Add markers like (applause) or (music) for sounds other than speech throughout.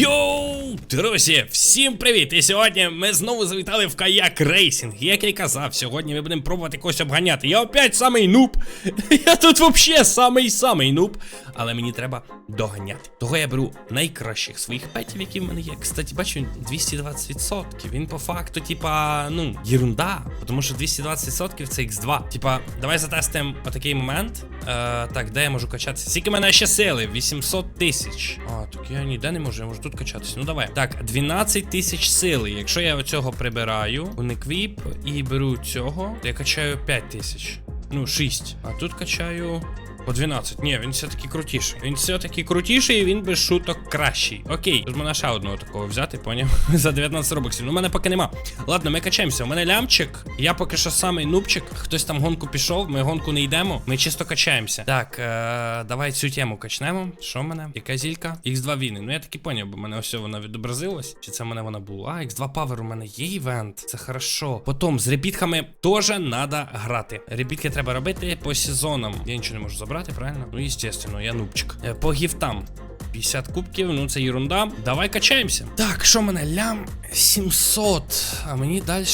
Yo! Друзі, всім привіт! І сьогодні ми знову завітали в каяк рейсинг. Як я й казав, сьогодні ми будемо пробувати когось обганяти. Я опять самий нуб. (laughs) Я тут взагалі самий самий нуб. Але мені треба доганяти. Того я беру найкращих своїх петів, які в мене є. Кстати, бачу, 220%. Він по факту, типа, ну, єрунда. Тому що 220% це X2. Типа, давай затестимо отакий момент. Е, так, де я можу качатися? Скільки мене ще сили? 800 тисяч. А, так я ніде не можу, я можу тут качатися. Ну давай. Так, 12 тисяч сили. Якщо я оцього прибираю, униквіп і беру цього, я качаю 5 тисяч. Ну, 6. А тут качаю. По 12. Ні, він все-таки крутіший. Він все-таки крутіший і він без шуток кращий. Окей, тут мене ще одного такого взяти, поняв? (laughs) За 19 робоксів. Ну, мене поки нема. Ладно, ми качаємося. У мене лямчик. Я поки що самий нубчик. Хтось там гонку пішов, ми гонку не йдемо. Ми чисто качаємося. Так, е- давай цю тему качнемо. Що в мене? Яка зілька? X2 війни. Ну я таки поняв, бо мене ось вона відобразилась. Чи це в мене вона була? А, X2 Power у мене є івент. Це хорошо. Потім з ребітками теж треба грати. Ребітки треба робити по сезонам. Я нічого не можу забрати, правильно? Ну, естественно, я нубчик. Е, По гіфтам. 50 кубків, ну це ерунда. Давай качаємося. Так, що мене? Лям 700. А мені далі.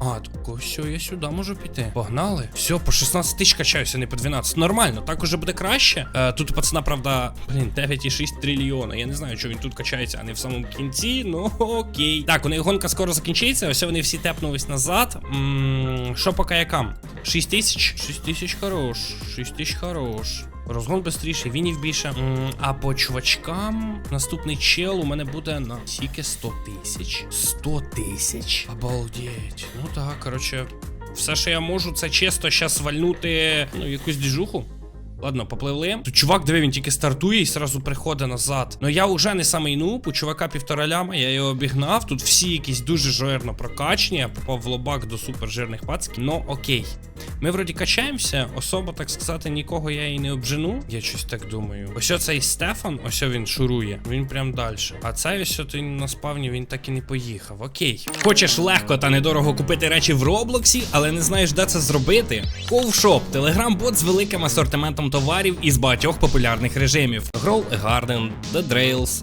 А, так все, я сюди можу піти. Погнали. Все, по 16 тисяч качаюся, не по 12. Нормально, так уже буде краще. Е, тут у пацана, правда, блін, 9,6 трильйона. Я не знаю, що він тут качається, а не в самому кінці. Ну окей. Так, у них гонка скоро закінчиться. Ось вони всі тепнулись назад. М, Що по каякам? 6 тисяч? 6 тисяч хорош. 6 тисяч хорош. Розгон швидше, вінів більше. А по чувачкам наступний чел у мене буде на тільки 100 тисяч. 100 тисяч? Обалдеть. Ну так, коротше, все, що я можу, це чисто щас вальнути ну, якусь діжуху. Ладно, попливли. Тут чувак, диви, він тільки стартує і сразу приходить назад. Ну я вже не самий нуб, у чувака півтора ляма, я його обігнав. Тут всі якісь дуже жирно прокачені, я попав в лобак до супер жирних пацків. Ну окей. Ми вроді качаємося, особо, так сказати, нікого я і не обжену. Я щось так думаю. Ось цей Стефан, ось він шурує, він прям далі. А цей ось от на спавні, він так і не поїхав. Окей. Хочеш легко та недорого купити речі в Роблоксі, але не знаєш, де це зробити? Ковшоп телеграм-бот з великим асортиментом товарів із багатьох популярних режимів: Grow a Garden, The Drails,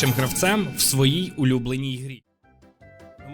гравцем в своїй улюбленій грі.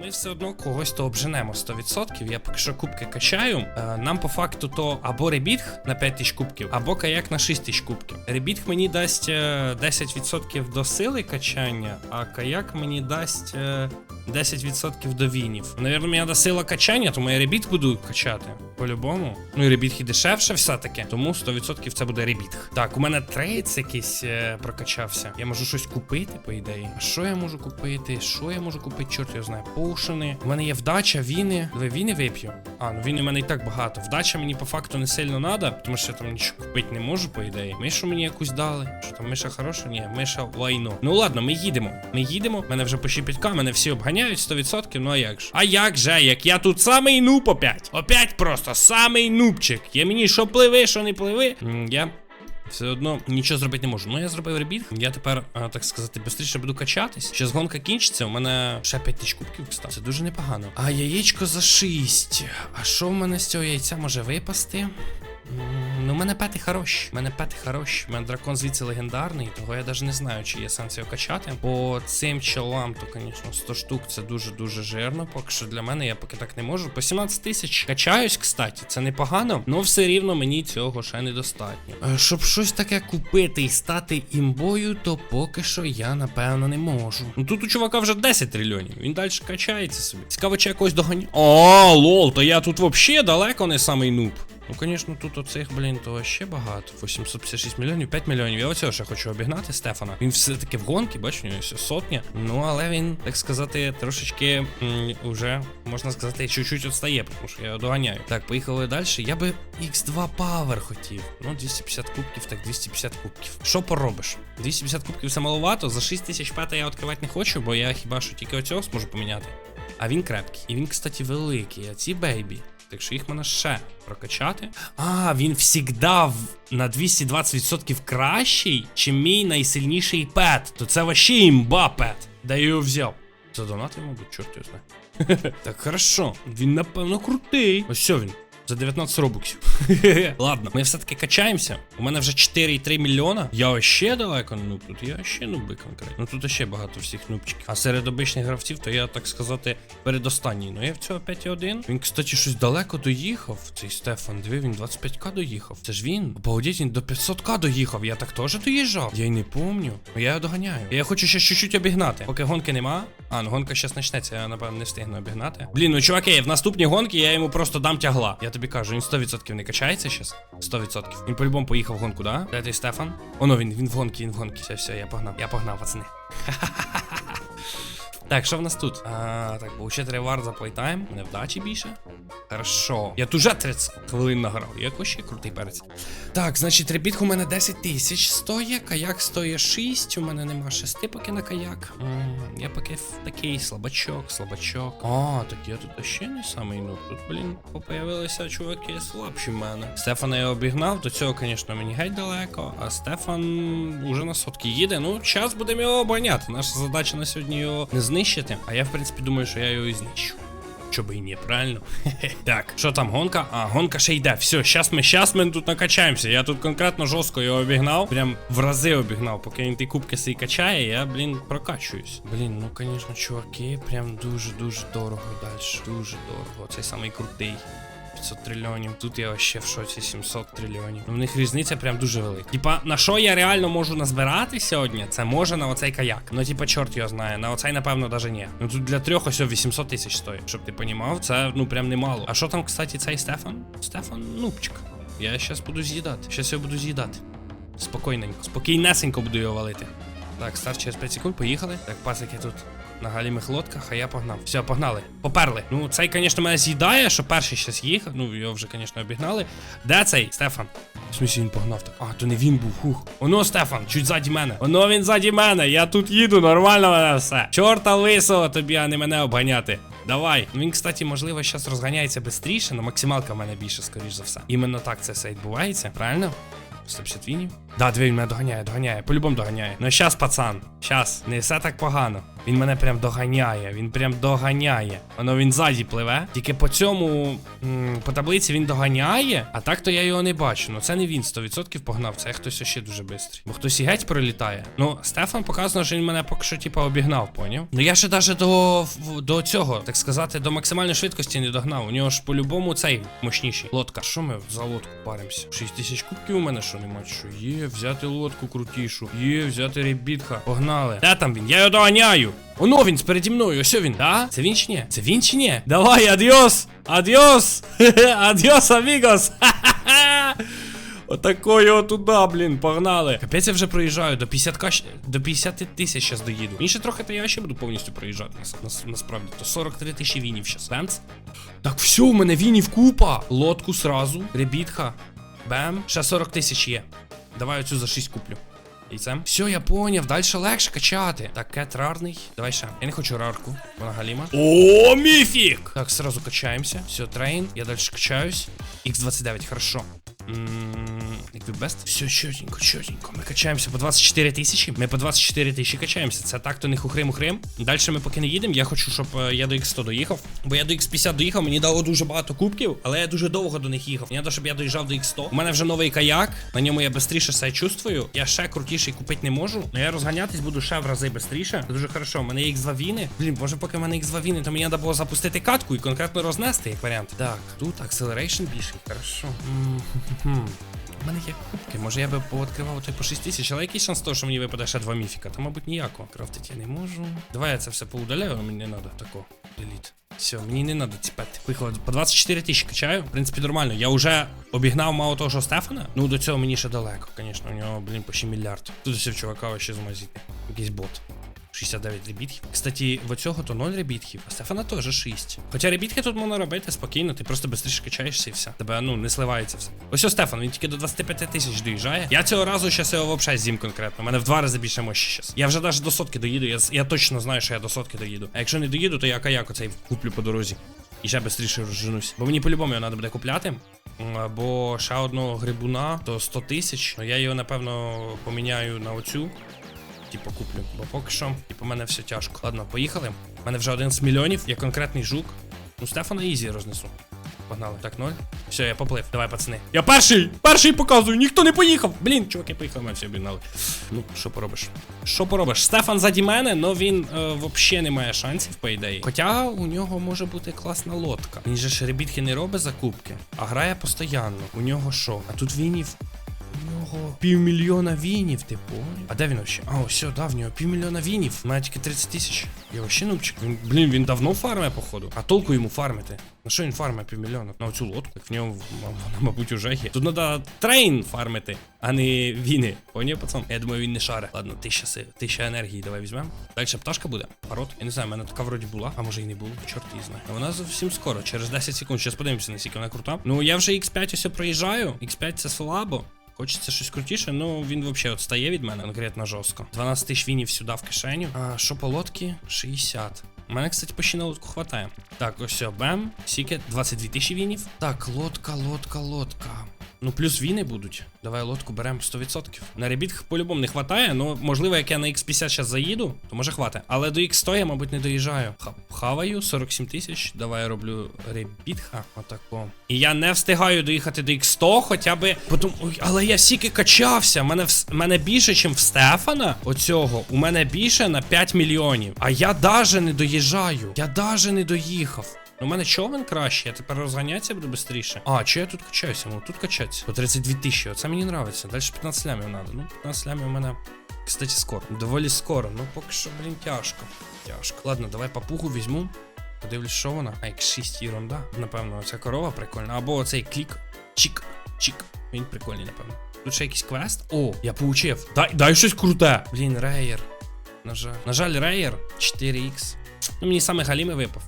Ми все одно когось то обженемо 100%. Я поки що кубки качаю. Е, нам по факту то або ребітг на 5 тисяч кубків, або каяк на 6 тисяч кубків. Ребітг мені дасть е, 10% до сили качання, а каяк мені дасть е, 10% до вінів. Навірно, мені треба сила качання, тому я ребіт буду качати. По-любому. Ну і ребітг і дешевше все-таки. Тому 100% це буде ребітг. Так, у мене трейдс якийсь е, прокачався. Я можу щось купити, по ідеї. А що я можу купити? Що я можу купити? Чорт його знає. Поушени. У мене є вдача, віни. Давай віни вип'ю. А, ну віни в мене і так багато. Вдача мені по факту не сильно треба, тому що я там нічого купити не можу, по ідеї. Мишу мені якусь дали. Що там, миша хороша? Ні, миша лайно. Ну ладно, ми їдемо. Ми їдемо. Мене вже по 5 мене всі обганяють 100%. Ну а як ж? А як же? Як я тут самий нуб опять? Опять просто самий нубчик. Я мені що пливи, що не пливи. Я все одно нічого зробити не можу. Ну я зробив ребіт. Я тепер, так сказати, швидше буду качатись. Ще гонка кінчиться. У мене ще 5 тисяч кубків кстати. Це дуже непогано. А яєчко за 6. А що в мене з цього яйця може випасти? Ну, мене пети хороші. Мене пети хороші. У мене дракон звідси легендарний, того я навіть не знаю, чи є сенс його качати. По цим чолам, то, звісно, 100 штук це дуже-дуже жирно. Поки що для мене я поки так не можу. По 17 тисяч качаюсь, кстати, це непогано, але все рівно мені цього ще недостатньо. Е, Щоб щось таке купити і стати імбою, то поки що я напевно не можу. Ну тут у чувака вже 10 трильйонів. Він далі качається собі. Цікаво, чи якось доганяє. О, лол, то я тут взагалі далеко не самий нуб. Ну, звісно, тут оцих, блін, то ще багато. 856 мільйонів, 5 мільйонів. Я оцього ще хочу обігнати Стефана. Він все-таки в гонки, бачиш, у нього сотня. Ну, але він, так сказати, трошечки м, уже, можна сказати, чуть-чуть відстає, тому що я його доганяю. Так, поїхали далі. Я би X2 Power хотів. Ну, 250 кубків, так 250 кубків. Що поробиш? 250 кубків це маловато. За 6 тисяч пета я відкривати не хочу, бо я хіба що тільки оцього зможу поміняти. А він крепкий. І він, кстати, великий, а ці бейбі. Так що їх можна ще прокачати. А, він завжди на 220% кращий, чим мій найсильніший пет. То це вообще імба пет. Де я його взяв? Це донати, мабуть, чорт його знає. (laughs) Так, хорошо. Він, напевно, крутий. Ось що він. За 19 робоксів. (laughs) Ладно, ми все-таки качаємося. У мене вже 4,3 мільйона. Я ще далеко нуб. Тут я ще нуби конкретно. Ну тут ще багато всіх нубчиків. А серед обичних гравців, то я, так сказати, передостанній. Ну я в цього 5,1. Він, кстати, щось далеко доїхав. Цей Стефан, диви, він 25к доїхав. Це ж він. Обалдеть, він до 500к доїхав. Я так теж доїжджав. Я й не помню. Я його доганяю. Я хочу ще чуть-чуть обігнати. Поки гонки нема. А, ну гонка зараз почнеться, я напевно не встигну обігнати. Блін, ну чуваки, в наступній гонки я йому просто дам тягла. Я тобі кажу, він 100% не качається зараз. 100%. Він по-любому поїхав в гонку, да? Де ти Стефан? Оно він, він в гонки, він в гонки. Все, все, я погнав. Я погнав, пацани. (laughs) Так, що в нас тут? А, так, получити ревард за плейтайм. Невдачі більше. Хорошо. Я тут вже 30 хвилин награв. Як ще крутий перець. Так, значить, ребітка у мене 10 тисяч стоїть, каяк стоїть 6. У мене нема 6 поки на каяк. М, я поки такий слабачок, слабачок. А, так я тут ще не самий ну. Тут, блін, появилися чуваки слабші в мене. Стефана я обігнав, до цього, звісно, мені геть далеко, а Стефан уже на сотки їде. Ну, час будемо його обганяти. Наша задача на сьогодні його не знищити. А я, в принципі, думаю, що я його і знищу. Що би і ні, правильно? (laughs) Так, що там, гонка? А, гонка ще йде. Все, щас ми, щас ми тут накачаємося. Я тут конкретно жорстко його обігнав. Прям в рази обігнав. Поки він ті кубки свої качає, я, блін, прокачуюсь. Блін, ну звісно, чуваки, прям дуже-дуже дорого далі. Дуже дорого. Цей самий крутий. 500 трильйонів. Тут я ще в шоці 700 трильйонів. Ну, в них різниця прям дуже велика. Типа, на що я реально можу назбирати сьогодні? Це може на оцей каяк. Ну, типа, чорт його знає. На оцей, напевно, даже ні. Ну тут для трьох ось 800 тисяч стоїть. Щоб ти понімав, це ну прям немало. А що там, кстати, цей Стефан? Стефан нубчик. Я щас буду з'їдати. Щас його буду з'їдати. Спокійненько. Спокійнесенько буду його валити. Так, старт через 5 секунд, поїхали. Так, пасики тут на галімих лодках, а я погнав. Все, погнали. Поперли. Ну, цей, звісно, мене з'їдає, що перший щас їхав. Ну, його вже, звісно, обігнали. Де цей? Стефан. В смысле він погнав так. А, то не він був. Хух. Оно, Стефан, чуть ззаді мене. Оно він ззаді мене. Я тут їду, нормально мене все. Чорта лисого тобі, а не мене обганяти. Давай. Ну він, кстати, можливо, зараз розганяється швидше, але максималка в мене більше, скоріш за все. Іменно так це все відбувається, правильно? 150 вінів. Да, дві він мене доганяє, доганяє. По-любому доганяє. Ну щас, пацан. Щас. Не все так погано. Він мене прям доганяє. Він прям доганяє. Воно він ззаді пливе. Тільки по цьому. по таблиці він доганяє, а так то я його не бачу. Ну це не він 100% погнав. Це хтось ще дуже швидкий. Бо хтось і геть пролітає. Ну, Стефан показано, що він мене поки що, типа, обігнав, поняв? Ну я ще даже до, до цього, так сказати, до максимальної швидкості не догнав. У нього ж по-любому цей мощніший. Лодка. Що ми за лодку паримося? 6 тисяч кубків у мене що нема? Що є, взяти лодку крутішу. Є, взяти ребітка. Погнали. Де там він? Я його доганяю. Оно він спереді мною, ось він, да? Це він чи ні? Це він чи ні? Давай, адіос! Адіос! (laughs) Адіос, амігос! (laughs) Ха-ха-ха! Отако його туди, блін, погнали. Капець я вже проїжджаю, до 50 к до 50 тисяч зараз доїду. Інше трохи, то я ще буду повністю проїжджати. Нас, насправді, то 43 тисячі вінів зараз. Бемц. Так все, у мене вінів купа. Лодку сразу, ребітха. Бем. Ще 40 тисяч є. Давай оцю за 6 куплю. Яйцем. Все, я поняв, далі легше качати. Так, кет рарний. Давай ще. Я не хочу рарку. Вона галіма. О, міфік! Так, сразу качаємося. Все, трейн. Я далі качаюсь. Х29, хорошо. Еквібест. Все, чотенько, чотенько. Ми качаємося по 24 тисячі. Ми по 24 тисячі качаємося. Це так, то не хухрим-хухрим. Далі ми поки не їдемо. Я хочу, щоб е, я до X100 доїхав. Бо я до X50 доїхав, мені дало дуже багато кубків, але я дуже довго до них їхав. Мені треба, щоб я доїжджав до X100. У мене вже новий каяк. На ньому я швидше себе чувствую. Я ще крутіший купити не можу. Але я розганятись буду ще в рази швидше. Дуже хорошо. У мене є X2 віни. Блін, може, поки в мене X2 віни, то мені треба було запустити катку і конкретно рознести як варіант. Так, тут acceleration більший. Хорошо. У мене є кубки, може я би пооткривав той по 6 тисяч, але який шанс того, що мені випаде ще два міфіка? Та, мабуть, ніякого. Крафтити я не можу. Давай я це все поудаляю, мені не треба тако. Деліт. Все, мені не треба ціпати. Поїхали. По 24 тисячі качаю. В принципі, нормально. Я вже обігнав мало того, що Стефана. Ну, до цього мені ще далеко, звісно. У нього, блін, почти мільярд. Тут все в чувака ще змазити. Якийсь бот. 69 ребітків. Кстати, в оцього то 0 ребітків, а Стефана теж 6. Хоча ребітки тут можна робити спокійно, ти просто швидше качаєшся і все. Тебе ну не сливається все. Ось ось Стефан, він тільки до 25 тисяч доїжджає. Я цього разу щас його взагалі з'їм конкретно. У мене в два рази більше мощі щас. Я вже навіть до сотки доїду. Я, я точно знаю, що я до сотки доїду. А якщо не доїду, то я каяк оцей куплю по дорозі. І ще швидше розженусь. Бо мені по-любому його треба буде купляти. Бо ще одного грибуна то 100 тисяч. Ну я його напевно поміняю на оцю. Типу куплю, бо поки що, типу, мене все тяжко. Ладно, поїхали. У мене вже 11 мільйонів, є конкретний жук. Ну, Стефана ізі рознесу. Погнали. Так, ноль. Все, я поплив. Давай, пацани. Я перший! Перший показую, ніхто не поїхав. Блін, чуваки поїхали, ми всі обігнали. Ну, що поробиш? Що поробиш? Стефан заді мене, но він е, взагалі не має шансів, по ідеї. Хоча у нього може бути класна лодка. Він же ж ребітки не робить закупки, а грає постійно. У нього що? А тут вінів нього півмільйона вінів, ти понял? А де він вообще? А, все, да, в нього півмільйона вінів. Мене тільки 30 тисяч. Я вообще нубчик. Він, блін, він давно фармить, походу. А толку йому фармити. На що він фармить півмільйона? На оцю лодку. Так в нього, вона, мабуть, уже є. Тут треба трейн фармити, а не віни. Поняв, пацан? Я думаю, він не шаре. Ладно, тисяча сил, тисяча енергії, давай візьмемо. Далі пташка буде. Парот. Я не знаю, в мене така вроді була, а може і не було. Чорт її знає. А вона зовсім скоро, через 10 секунд. Зараз подивимося, наскільки вона крута. Ну я вже X5 ось проїжджаю. X5 це слабо. Хочеться щось крутіше, ну він взагалі відстає від мене конкретно жорстко. 12 тисяч вінів сюди в кишеню. А що по лодки? 60. У мене, кстати, почти на лодку хватає. Так, ось все, бем. Сіке, 22 тисячі вінів. Так, лодка, лодка, лодка. Ну, плюс віни будуть. Давай лодку беремо 100%. На ребітках по-любому не хватає, ну можливо, як я на X50 зараз заїду, то може хватить. Але до X100 я, мабуть, не доїжджаю. Хаваю 47 тисяч. Давай я роблю ребітха. Отако. І я не встигаю доїхати до X100, хоча би. Потім. Ой, але я стільки качався. Мене в мене більше, ніж в Стефана. Оцього. У мене більше на 5 мільйонів. А я даже не доїжджаю. Я даже не доїхав. У мене човен краще, я тепер розганятися буду швидше. А, чи я тут качаюся? Ну тут качатися. По 32 тисячі, оце мені нравиться. Далі 15 лямів треба. Ну, 15 лямів у мене, кстати, скоро. Доволі скоро. Ну, поки що, блін, тяжко. Тяжко. Ладно, давай папугу візьму. Подивлюсь, що вона. А, X6 ерунда. Напевно, оця корова прикольна. Або оцей клік. Чік. Чік. Він прикольний, напевно. Тут ще якийсь квест. О, я получив. Дай, дай щось круте. Блін, рейер. На жаль. На жаль, рейер 4X. Ну, мені саме галіми випав.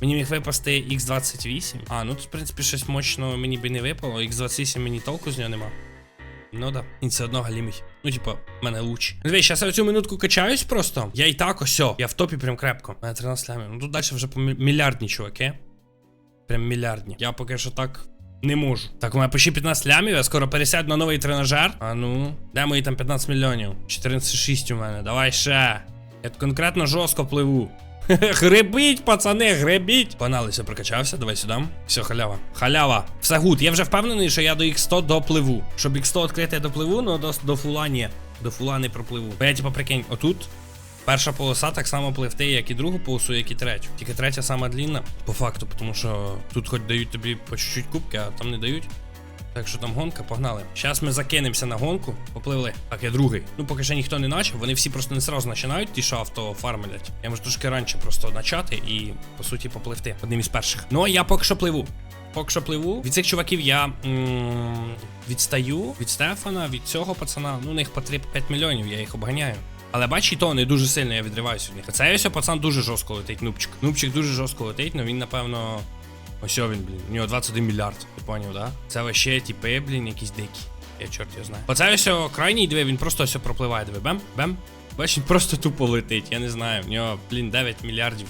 Мені міг випасти X28. А, ну тут, в принципі, щось мощного мені би не випало. X28 мені толку з нього нема. Ну да, він все одно галімий. Ну, типа, в мене луч. Ну, Дивись, зараз я цю минутку качаюсь просто. Я і так ось, Я в топі прям крепко. У мене 13 лямів. Ну тут далі вже по мі- мільярдні, чуваки. Прям мільярдні. Я поки що так не можу. Так, у мене почти 15 лямів, я скоро пересяду на новий тренажер. А ну, де мої там 15 мільйонів? 14,6 у мене. Давай ще. Я тут конкретно жорстко пливу. (laughs) Гребіть, пацани, гребіть. Погналися, прокачався, давай сюди. Все, халява. Халява. Все гуд. Я вже впевнений, що я до X100 допливу. Щоб X100 відкрити, я допливу, але до, до фула. До фула не пропливу. Бо я, типа, прикинь, отут. Перша полоса так само пливти, як і другу полосу, як і третю. Тільки третя сама длінна, по факту, тому що тут хоч дають тобі по чуть-чуть кубки, а там не дають. Так що там гонка, погнали. Зараз ми закинемося на гонку, попливли. Так, я другий. Ну, поки ще ніхто не начав, вони всі просто не сразу починають, ті, що авто фармлять. Я можу трошки раніше просто начати і, по суті, попливти. Одним із перших. Ну, я поки що пливу. Поки що пливу. Від цих чуваків я м- відстаю від Стефана, від цього пацана. Ну, у них по 3-5 мільйонів, я їх обганяю. Але бач, і то не дуже сильно я відриваюся від них. А цей ось пацан дуже жорстко летить, нубчик. Нубчик дуже жорстко летить, але він, напевно. Ось він, блін. У нього 21 мільярд. Ти поняв, да? Це вообще типи, блін, якісь дикі. Я чорт його знаю. Оце ось крайній диви, він просто ось пропливає, диви. Бем, бем. Бач, він просто тупо летить. Я не знаю. В нього, блін, 9 мільярдів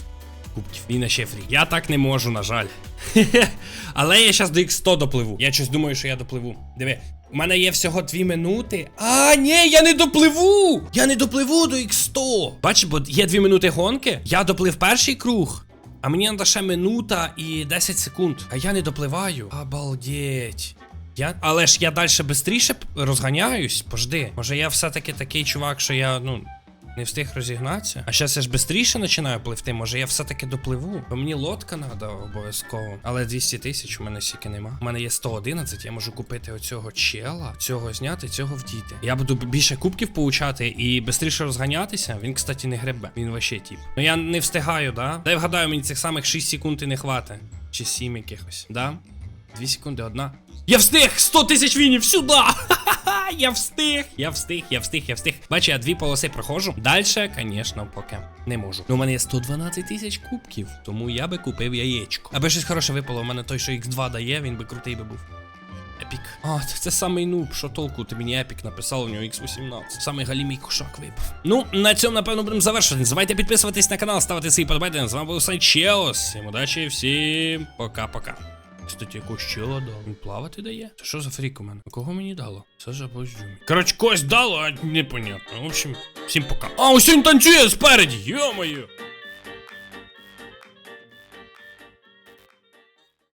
кубків. Він ще фрік. Я так не можу, на жаль. (laughs) Але я зараз до X100 допливу. Я щось думаю, що я допливу. Диви. У мене є всього 2 минути. А, ні, я не допливу! Я не допливу до X100. Бачиш, бо є 2 минути гонки. Я доплив перший круг. А мені надо ще минута і 10 секунд. А я не допливаю. Обалдеть. Я... Але ж я далі швидше розганяюсь. Пожди. Може я все-таки такий чувак, що я, ну, Не встиг розігнатися. А зараз я ж швидше починаю пливти. Може я все-таки допливу. Бо мені лодка треба обов'язково. Але 200 тисяч у мене стільки нема. У мене є 111, я можу купити оцього чела, цього зняти, цього вдіти. Я буду більше кубків получати і швидше розганятися. Він, кстати, не гребе. Він вообще тіп. Ну я не встигаю, да? Я вгадаю, мені цих самих 6 секунд і не хватить. Чи 7 якихось, да? 2 секунди, одна. Я встиг! 100 тисяч вінів сюди! (laughs) Я встиг! Я встиг, я встиг, я встиг. Бач, я дві полоси проходжу. Дальше, звісно, поки не можу. Ну, у мене є 112 тисяч кубків, тому я би купив яєчко. Аби щось хороше випало, у мене той, що X2 дає, він би крутий би був. Епік. А, це, самий нуб, що толку, ти мені епік написав, у нього X18. Самий галімий кошак випав. Ну, на цьому, напевно, будемо завершувати. Не забувайте підписуватись на канал, ставити свої подобайки. З вами був Санчеос. Всім удачі, всім пока-пока. Кстати, якогось чела дав. Він плавати дає? Це що за фрік у мене? Кого мені дало? Це ж Боздюмі. Коротше, когось дало, а непонятно. В общем, всім пока. А, ось він танцює спереді, йо-моє.